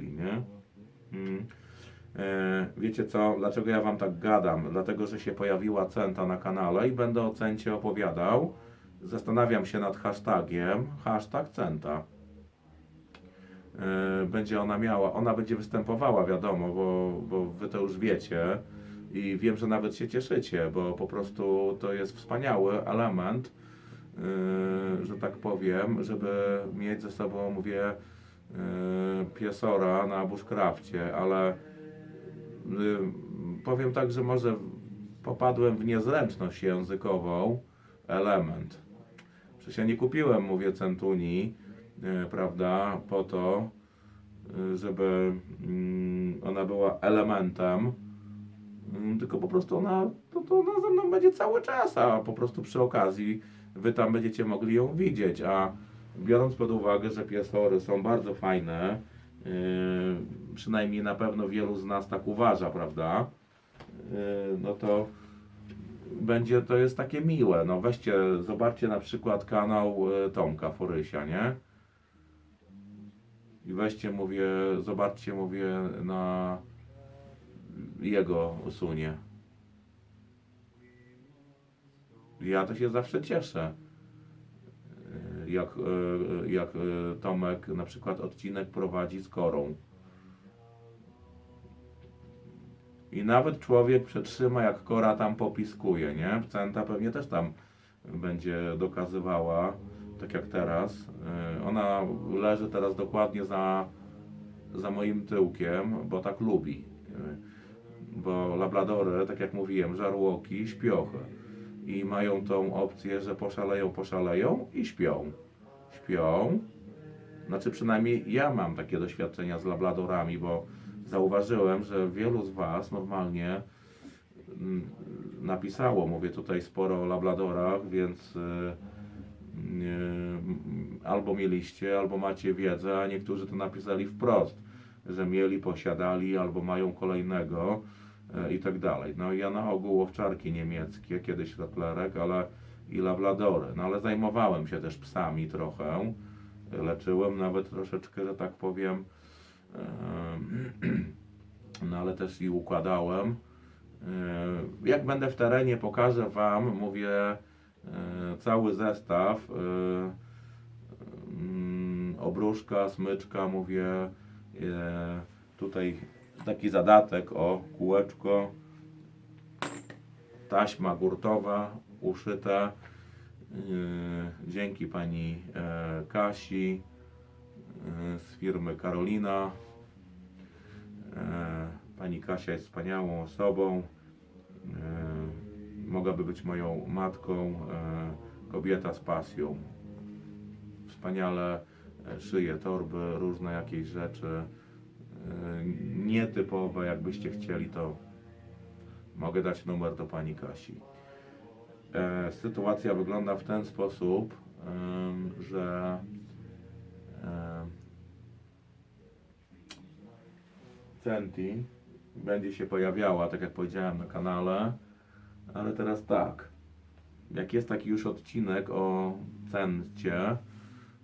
patrzyli, nie? Mm. E, wiecie co, dlaczego ja wam tak gadam? Dlatego, że się pojawiła Centa na kanale i będę o Centie opowiadał. Zastanawiam się nad hashtagiem, hashtag Centa. E, będzie ona miała, ona będzie występowała, wiadomo, bo, bo wy to już wiecie i wiem, że nawet się cieszycie, bo po prostu to jest wspaniały element, yy, że tak powiem, żeby mieć ze sobą, mówię, piesora na bushcrafcie, ale yy, powiem tak, że może popadłem w niezręczność językową element. Przecież ja nie kupiłem, mówię, centuni, yy, prawda, po to, żeby mm, ona była elementem, Mm, tylko po prostu ona, to, to ona ze mną będzie cały czas, a po prostu przy okazji wy tam będziecie mogli ją widzieć, a biorąc pod uwagę, że piesory są bardzo fajne, yy, przynajmniej na pewno wielu z nas tak uważa, prawda, yy, no to będzie, to jest takie miłe, no weźcie, zobaczcie na przykład kanał yy, Tomka Forysia, nie? I weźcie, mówię, zobaczcie, mówię, na jego usunie. Ja to się zawsze cieszę. Jak, yy, jak yy, Tomek na przykład odcinek prowadzi z Korą. I nawet człowiek przetrzyma, jak Kora tam popiskuje, nie? Centa pewnie też tam będzie dokazywała, tak jak teraz. Yy, Ona leży teraz dokładnie za, za moim tyłkiem, bo tak lubi. Bo labradory, tak jak mówiłem, żarłoki, śpiochy. I mają tą opcję, że poszaleją, poszaleją i śpią. Śpią. Znaczy przynajmniej ja mam takie doświadczenia z labradorami, bo zauważyłem, że wielu z Was normalnie mm, napisało, mówię tutaj sporo o labradorach, więc y, y, albo mieliście, albo macie wiedzę, a niektórzy to napisali wprost, że mieli, posiadali, albo mają kolejnego i tak dalej. No ja na ogół owczarki niemieckie, kiedyś Rottlerek, ale i labladory. No ale zajmowałem się też psami trochę. Leczyłem nawet troszeczkę, że tak powiem. em, No ale też i układałem. E, Jak będę w terenie, pokażę Wam, mówię, e, cały zestaw. e, Obruszka, smyczka, mówię, e, tutaj taki zadatek, o kółeczko, taśma gurtowa uszyta, yy, dzięki pani e, Kasi e, z firmy Karolina. E, Pani Kasia jest wspaniałą osobą. E, Mogłaby być moją matką. Kobieta z pasją. Wspaniale szyje torby, różne jakieś rzeczy. E, Nietypowe, jakbyście chcieli, to mogę dać numer do pani Kasi. E, sytuacja wygląda w ten sposób, że Centi będzie się pojawiała, tak jak powiedziałem na kanale, ale teraz tak. Jak jest taki już odcinek o Centcie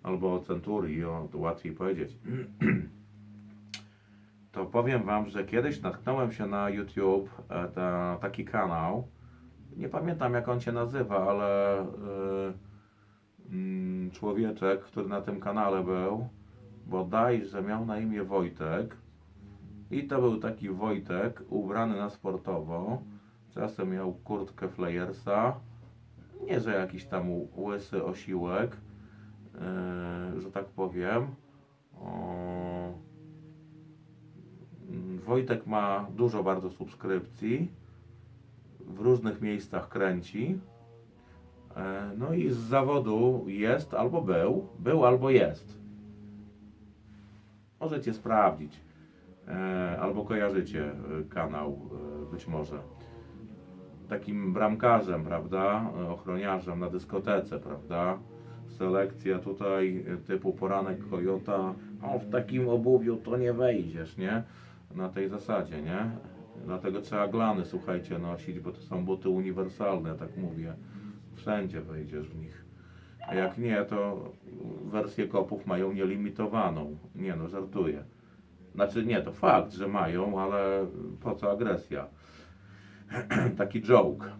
albo o Centurii, o, to łatwiej powiedzieć, to powiem Wam, że kiedyś natknąłem się na YouTube e, ta, taki kanał. Nie pamiętam jak on się nazywa, ale y, mm, człowieczek, który na tym kanale był, bodajże miał na imię Wojtek. I to był taki Wojtek ubrany na sportowo. Czasem miał kurtkę Flayersa. Nie, że jakiś tam łysy osiłek, yy, że tak powiem. O, Wojtek ma dużo bardzo subskrypcji. W różnych miejscach kręci. E, No i z zawodu jest albo był, był albo jest. Możecie sprawdzić. E, Albo kojarzycie e, kanał, być może. Takim bramkarzem, prawda? Ochroniarzem na dyskotece, prawda? Selekcja tutaj typu poranek Kojota. O, w takim obuwiu to nie wejdziesz, nie? Na tej zasadzie, nie? Dlatego trzeba glany, słuchajcie, nosić, bo to są buty uniwersalne, tak mówię. Wszędzie wejdziesz w nich. A jak nie, to wersję kopów mają nielimitowaną. Nie no, żartuję. Znaczy nie, to fakt, że mają, ale po co agresja? taki joke.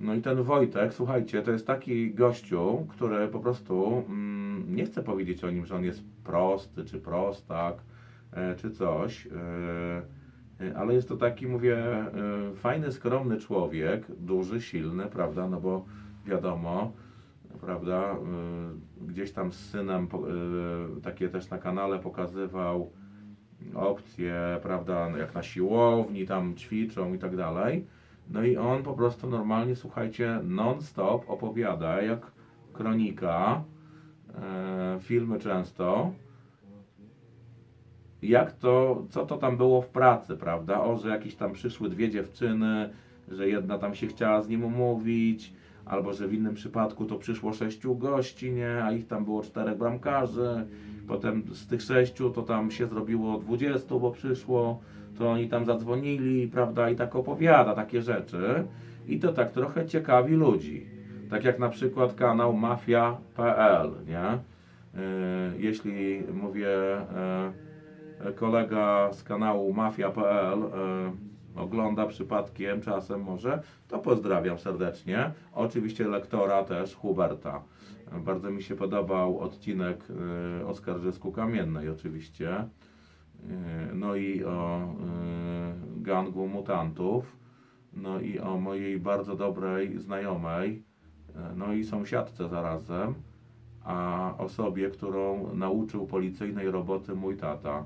No i ten Wojtek, słuchajcie, to jest taki gościu, który po prostu, mm, nie chcę powiedzieć o nim, że on jest prosty, czy prostak, czy coś, e, e, ale jest to taki, mówię, e, fajny, skromny człowiek, duży, silny, prawda, no bo wiadomo, prawda, e, gdzieś tam z synem, e, takie też na kanale pokazywał opcje, prawda, no jak na siłowni, tam ćwiczą i tak dalej. No i on po prostu normalnie, słuchajcie, non-stop opowiada, jak kronika, e, filmy często, jak to, co to tam było w pracy, prawda? O, że jakieś tam przyszły dwie dziewczyny, że jedna tam się chciała z nim umówić, albo że w innym przypadku to przyszło sześciu gości, nie? A ich tam było czterech bramkarzy. Potem z tych sześciu to tam się zrobiło dwudziestu, bo przyszło, to oni tam zadzwonili, prawda? I tak opowiada takie rzeczy. I to tak trochę ciekawi ludzi. Tak jak na przykład kanał mafia.pl, nie? Yy, jeśli mówię, yy, kolega z kanału mafia.pl yy, ogląda przypadkiem czasem może, to pozdrawiam serdecznie. Oczywiście lektora też, Huberta. Bardzo mi się podobał odcinek o Skarżysku Kamiennej oczywiście. No i o gangu mutantów. No i o mojej bardzo dobrej znajomej, no i sąsiadce zarazem, a osobie, którą nauczył policyjnej roboty mój tata.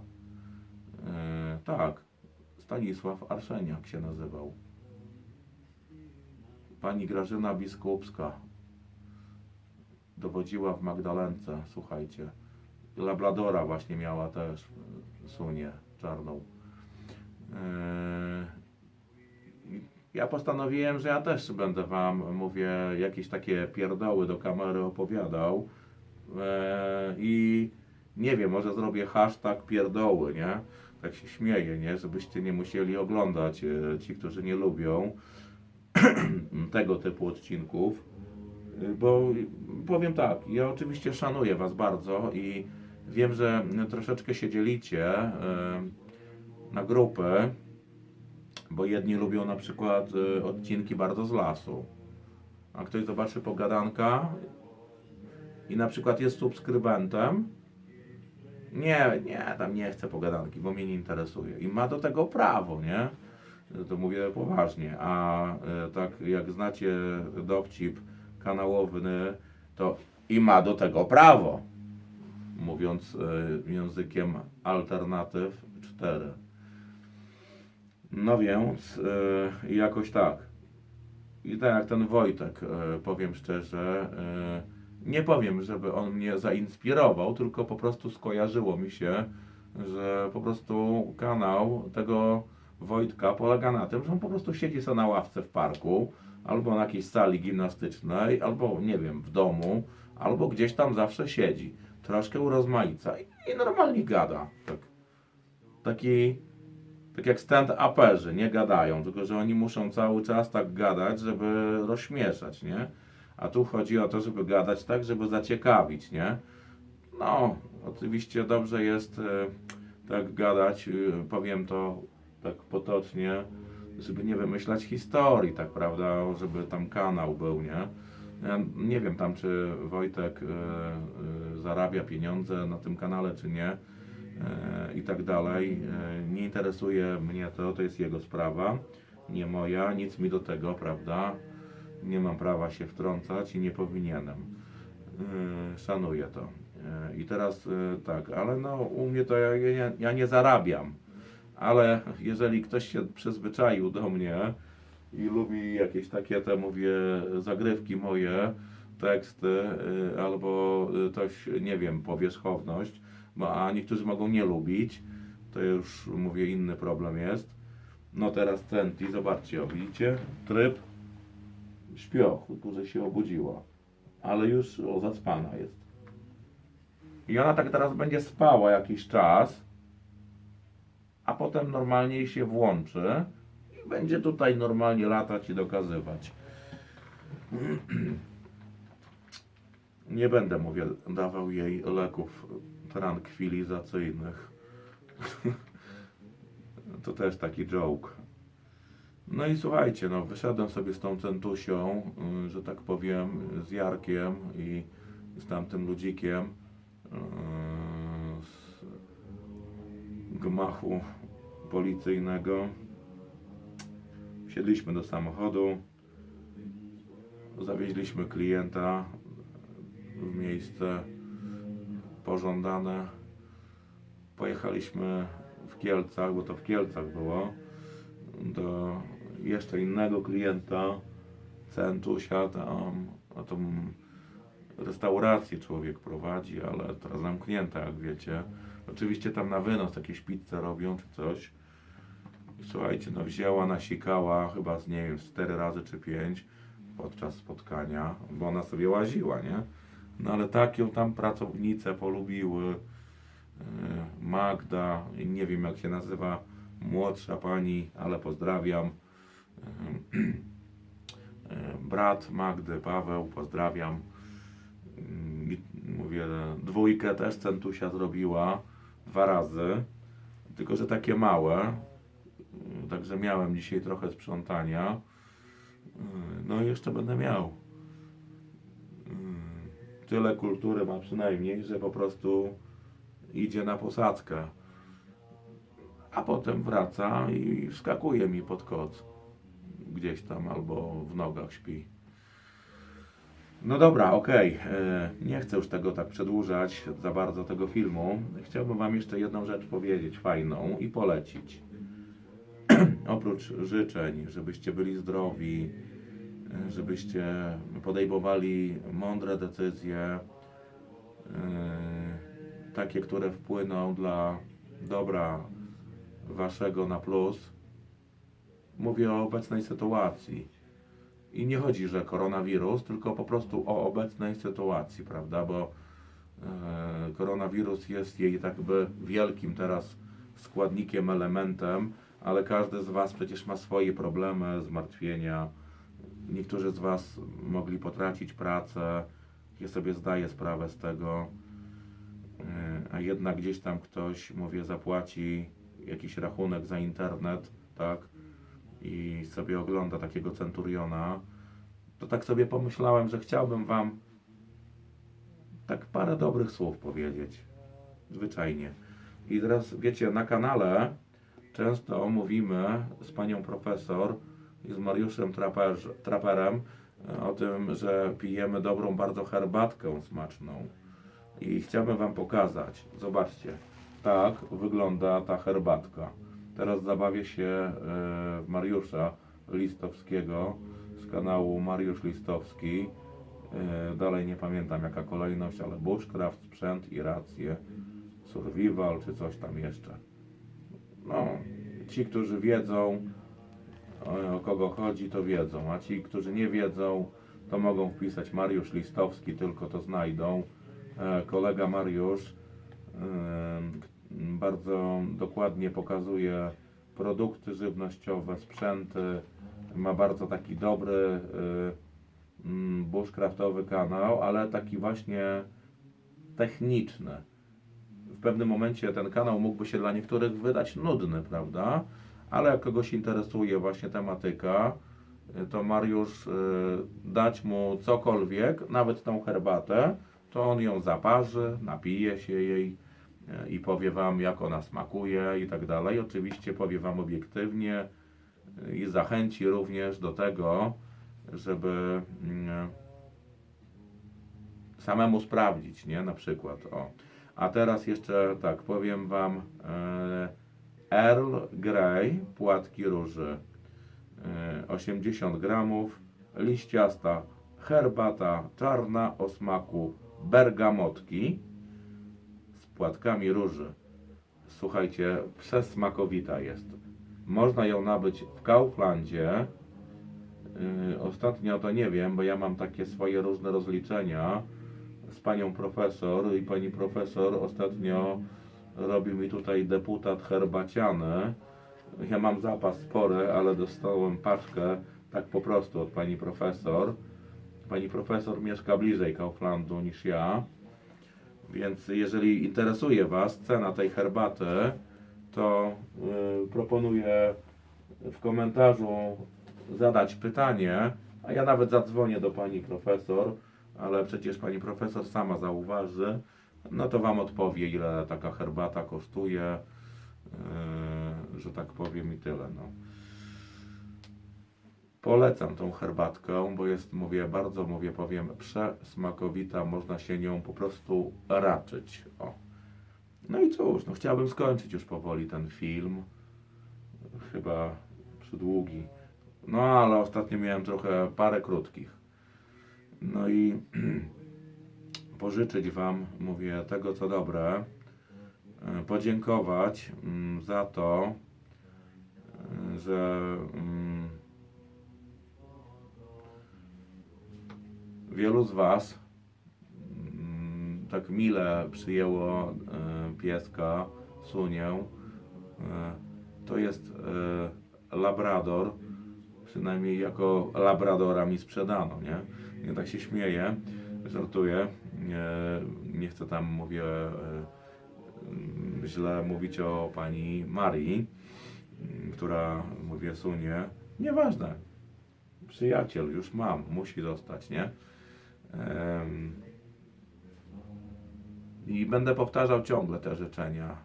Yy, tak, Stanisław Arszeniak się nazywał. Pani Grażyna Biskupska dowodziła w Magdalence, słuchajcie. Labradora właśnie miała też, sunię czarną. I Ja postanowiłem, że ja też będę wam, mówię, jakieś takie pierdoły do kamery opowiadał. Yy, I nie wiem, może zrobię hashtag pierdoły, nie? Tak się śmieję, nie? Żebyście nie musieli oglądać, yy, ci, którzy nie lubią tego typu odcinków. Y, Bo powiem tak, ja oczywiście szanuję Was bardzo i wiem, że troszeczkę się dzielicie y, na grupy, bo jedni lubią na przykład odcinki bardzo z lasu, a ktoś zobaczy pogadanka i na przykład jest subskrybentem. Nie, nie, tam nie chcę pogadanki, bo mnie nie interesuje. I ma do tego prawo, nie? To mówię poważnie. A e, tak jak znacie dowcip kanałowy, to i ma do tego prawo. Mówiąc e, językiem alternatyw 4. No więc e, jakoś tak. I tak jak ten Wojtek, powiem szczerze, nie powiem, żeby on mnie zainspirował, tylko po prostu skojarzyło mi się, że po prostu kanał tego Wojtka polega na tym, że on po prostu siedzi sobie na ławce w parku, albo na jakiejś sali gimnastycznej, albo nie wiem, w domu, albo gdzieś tam zawsze siedzi. Troszkę urozmaica i, i normalnie gada. Tak. Taki, tak jak stand-uperzy, nie gadają, tylko że oni muszą cały czas tak gadać, żeby rozśmieszać, nie? A tu chodzi o to, żeby gadać tak, żeby zaciekawić, nie? No, oczywiście dobrze jest e, tak gadać, e, powiem to tak potocznie, żeby nie wymyślać historii, tak prawda, żeby tam kanał był, nie? Ja nie wiem tam, czy Wojtek e, zarabia pieniądze na tym kanale, czy nie i tak dalej. Nie interesuje mnie to, to jest jego sprawa, nie moja, nic mi do tego, prawda? Nie mam prawa się wtrącać i nie powinienem. E, szanuję to. E, I teraz e, tak, ale no u mnie to ja, ja, ja nie zarabiam ale jeżeli ktoś się przyzwyczaił do mnie i lubi jakieś takie, te mówię, zagrywki moje, teksty, albo coś, nie wiem, powierzchowność, a niektórzy mogą nie lubić, to już, mówię, inny problem jest. No teraz Centi, zobaczcie, o, widzicie? Tryb śpioch, że się obudziła, ale już o, zaspana jest. I ona tak teraz będzie spała jakiś czas, a potem normalnie się włączy i będzie tutaj normalnie latać i dokazywać. Nie będę, mówię, dawał jej leków trankwilizacyjnych. to też taki joke. No i słuchajcie, no wyszedłem sobie z tą centusią, y, że tak powiem, z Jarkiem i z tamtym ludzikiem y, z gmachu policyjnego. Wsiedliśmy do samochodu, zawieźliśmy klienta w miejsce pożądane. Pojechaliśmy w Kielcach, bo to w Kielcach było, do jeszcze innego klienta, Centusia, tam, a tą restaurację człowiek prowadzi, ale teraz zamknięta, jak wiecie. Oczywiście tam na wynos jakieś pizze robią czy coś. Słuchajcie, no wzięła, nasikała chyba z, nie wiem, z 4 razy czy 5 podczas spotkania, bo ona sobie łaziła, nie? No ale tak ją tam pracownice polubiły. Yy, Magda, nie wiem jak się nazywa, młodsza pani, ale pozdrawiam. Yy, Brat Magdy, Paweł, pozdrawiam. I Mówię, dwójkę też Centusia zrobiła dwa razy, tylko że takie małe. Yy, Także miałem dzisiaj trochę sprzątania. Yy, No i jeszcze będę miał. Tyle kultury ma przynajmniej, że po prostu idzie na posadzkę. A potem wraca i wskakuje mi pod koc. Gdzieś tam albo w nogach śpi. No dobra, okej. e, Nie chcę już tego tak przedłużać za bardzo tego filmu. Chciałbym Wam jeszcze jedną rzecz powiedzieć, fajną i polecić. Oprócz życzeń, żebyście byli zdrowi, żebyście podejmowali mądre decyzje, e, takie, które wpłyną dla dobra Waszego na plus. Mówię o obecnej sytuacji. I nie chodzi, że koronawirus, tylko po prostu o obecnej sytuacji, prawda? Bo e, koronawirus jest jej tak by wielkim teraz składnikiem, elementem, ale każdy z Was przecież ma swoje problemy, zmartwienia. Niektórzy z Was mogli potracić pracę, ja sobie zdaję sprawę z tego, E, a jednak gdzieś tam ktoś, mówię, zapłaci jakiś rachunek za internet, tak? I sobie ogląda takiego centuriona, to tak sobie pomyślałem, że chciałbym Wam tak parę dobrych słów powiedzieć. Zwyczajnie. I teraz, wiecie, na kanale często mówimy z panią profesor i z Mariuszem Traperz, Traperem e, o tym, że pijemy dobrą bardzo herbatkę smaczną. I chciałbym Wam pokazać. Zobaczcie. Tak wygląda ta herbatka. Teraz zabawię się e, w Mariusza Listowskiego z kanału Mariusz Listowski. E, dalej nie pamiętam jaka kolejność, ale bushcraft, sprzęt i racje, survival czy coś tam jeszcze. No, ci, którzy wiedzą o, o kogo chodzi, to wiedzą, a ci, którzy nie wiedzą, to mogą wpisać Mariusz Listowski, tylko to znajdą. E, kolega Mariusz e, bardzo dokładnie pokazuje produkty żywnościowe, sprzęty. Ma bardzo taki dobry e, mm, bushcraftowy kanał, ale taki właśnie techniczny. W pewnym momencie ten kanał mógłby się dla niektórych wydać nudny, prawda? Ale jak kogoś interesuje właśnie tematyka, y, to Mariusz y, dać mu cokolwiek, nawet tą herbatę, to on ją zaparzy, napije się jej y, i powie Wam, jak ona smakuje i tak dalej. Oczywiście powie Wam obiektywnie i zachęci również do tego, żeby mm, samemu sprawdzić, nie? Na przykład, o. A teraz jeszcze tak, powiem Wam e, Earl Grey, płatki róży, e, 80 gramów, liściasta herbata czarna o smaku bergamotki płatkami róży. Słuchajcie, przesmakowita jest. Można ją nabyć w Kauflandzie. Yy, ostatnio to nie wiem, bo ja mam takie swoje różne rozliczenia z panią profesor i pani profesor ostatnio robi mi tutaj deputat herbaciany. Ja mam zapas spory, ale dostałem paczkę tak po prostu od pani profesor Pani profesor mieszka bliżej Kauflandu niż ja. Więc jeżeli interesuje Was cena tej herbaty, to y, proponuję w komentarzu zadać pytanie, a ja nawet zadzwonię do pani profesor, ale przecież pani profesor sama zauważy, no to wam odpowie, ile taka herbata kosztuje, yy, że tak powiem i tyle. No. Polecam tą herbatkę, bo jest, mówię, bardzo, mówię, powiem, przesmakowita, można się nią po prostu raczyć. O. No i cóż, no chciałbym skończyć już powoli ten film. Chyba przydługi. No ale ostatnio miałem trochę parę krótkich. No i pożyczyć Wam, mówię, tego co dobre. e, Podziękować mm, za to, e, że wielu z Was mm, tak mile przyjęło e, pieska, Sunię. E, To jest e, Labrador, przynajmniej jako Labradora mi sprzedano, nie? Ja tak się śmieję, żartuję. Nie, nie chcę tam, mówię, mm, źle mówić o pani Marii, mm, która, mówię, sunie. Nieważne. Przyjaciel już mam, musi zostać, nie? I będę powtarzał ciągle te życzenia.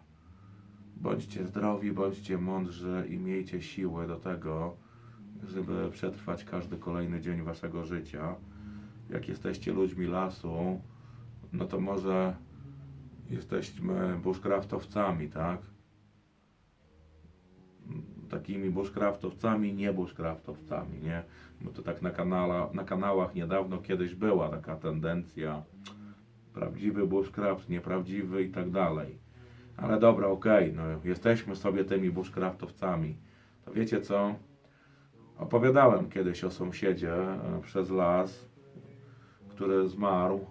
Bądźcie zdrowi, bądźcie mądrzy i miejcie siłę do tego, żeby przetrwać każdy kolejny dzień waszego życia. Jak jesteście ludźmi lasu, no to może jesteśmy bushcraftowcami, tak? Takimi bushcraftowcami, nie bushcraftowcami, nie? Bo to tak na, kanala, na kanałach niedawno kiedyś była taka tendencja prawdziwy bushcraft, nieprawdziwy i tak dalej. Ale dobra, okej, no jesteśmy sobie tymi bushcraftowcami. To wiecie co? Opowiadałem kiedyś o sąsiedzie e, przez las, który zmarł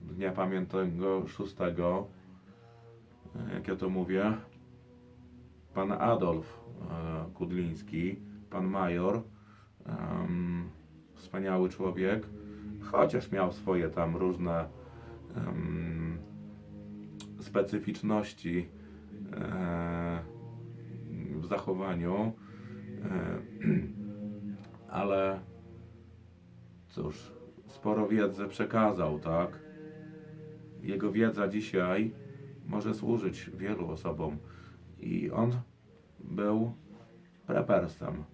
dnia pamiętnego 6. e, Jak ja to mówię? Pan Adolf Kudliński, pan major, em, wspaniały człowiek, chociaż miał swoje tam różne em, specyficzności e, w zachowaniu, e, ale cóż, sporo wiedzy przekazał, tak? Jego wiedza dzisiaj może służyć wielu osobom i on był prepersem.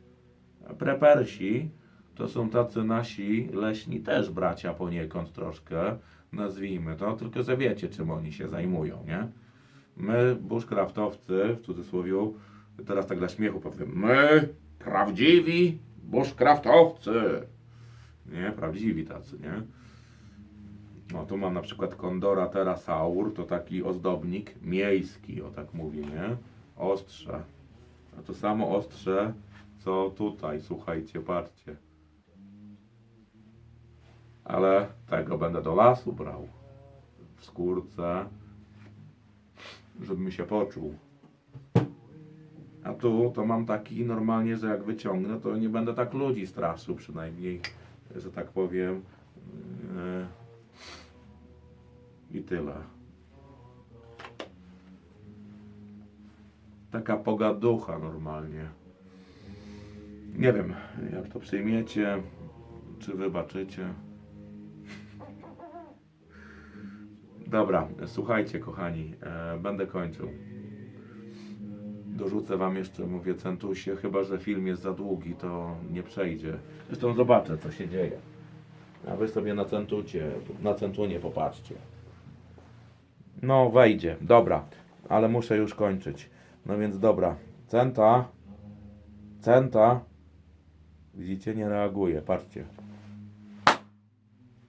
Prepersi to są tacy nasi leśni też bracia poniekąd troszkę, nazwijmy to, tylko że wiecie czym oni się zajmują, nie? My, bushcraftowcy, w cudzysłowie, teraz tak dla śmiechu powiem, my, prawdziwi bushcraftowcy, nie? Prawdziwi tacy, nie? No tu mam na przykład Kondora terasaur, to taki ozdobnik miejski, o tak mówię, nie? Ostrze. A to samo ostrze, co tutaj, słuchajcie, patrzcie. Ale tego będę do lasu brał. W skórce, żebym się poczuł. A tu to mam taki normalnie, że jak wyciągnę, to nie będę tak ludzi straszył przynajmniej, że tak powiem. Yy, I tyle. Taka pogaducha normalnie. Nie wiem, jak to przyjmiecie, czy wybaczycie. Dobra, słuchajcie kochani, e, będę kończył. Dorzucę wam jeszcze, mówię, centusie, chyba że film jest za długi, to nie przejdzie. Zresztą zobaczę, co się dzieje. A wy sobie na centucie, na centunie popatrzcie. No, wejdzie, dobra, ale muszę już kończyć. No więc dobra, centa, centa, widzicie, nie reaguje, patrzcie.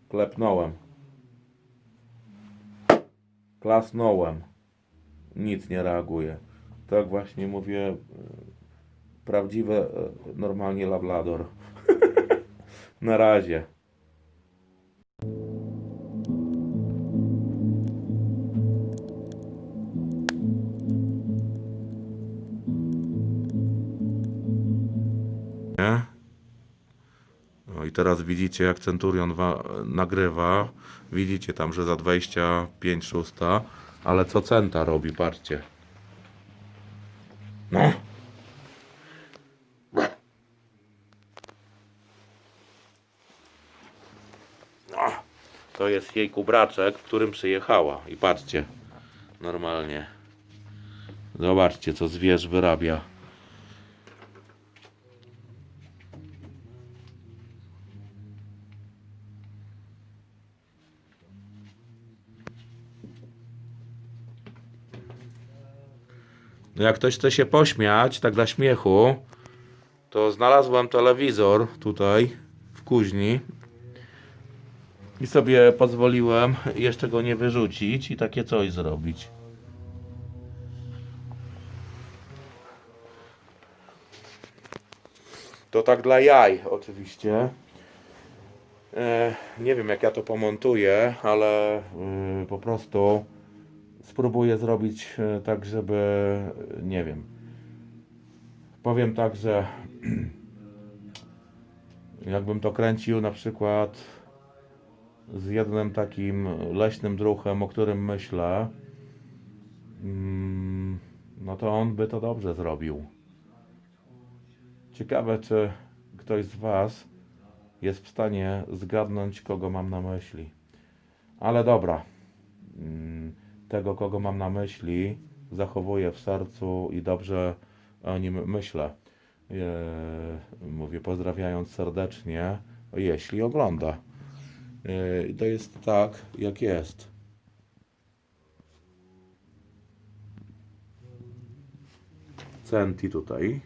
Klepnąłem. Klasnąłem. Nic nie reaguje. Tak właśnie mówię. e, Prawdziwe, e, normalnie lablador. Na razie. Teraz widzicie jak Centurion wa- nagrywa. Widzicie tam, że za 25 szósta. Ale co Centa robi, patrzcie. No. No. To jest jej kubraczek, w którym przyjechała. I patrzcie. Normalnie. Zobaczcie, co zwierz wyrabia. Jak ktoś chce się pośmiać, tak dla śmiechu, to znalazłem telewizor tutaj w kuźni i sobie pozwoliłem jeszcze go nie wyrzucić i takie coś zrobić. To tak dla jaj oczywiście. E, nie wiem jak ja to pomontuję, ale y, po prostu spróbuję zrobić e, tak, żeby nie wiem. Powiem tak, że jakbym to kręcił na przykład z jednym takim leśnym druchem, o którym myślę, mm, no to on by to dobrze zrobił. Ciekawe, czy ktoś z Was jest w stanie zgadnąć, kogo mam na myśli. Ale dobra. Tego, kogo mam na myśli, zachowuję w sercu i dobrze o nim myślę. Mówię, pozdrawiając serdecznie, jeśli ogląda. To jest tak, jak jest. Centi tutaj.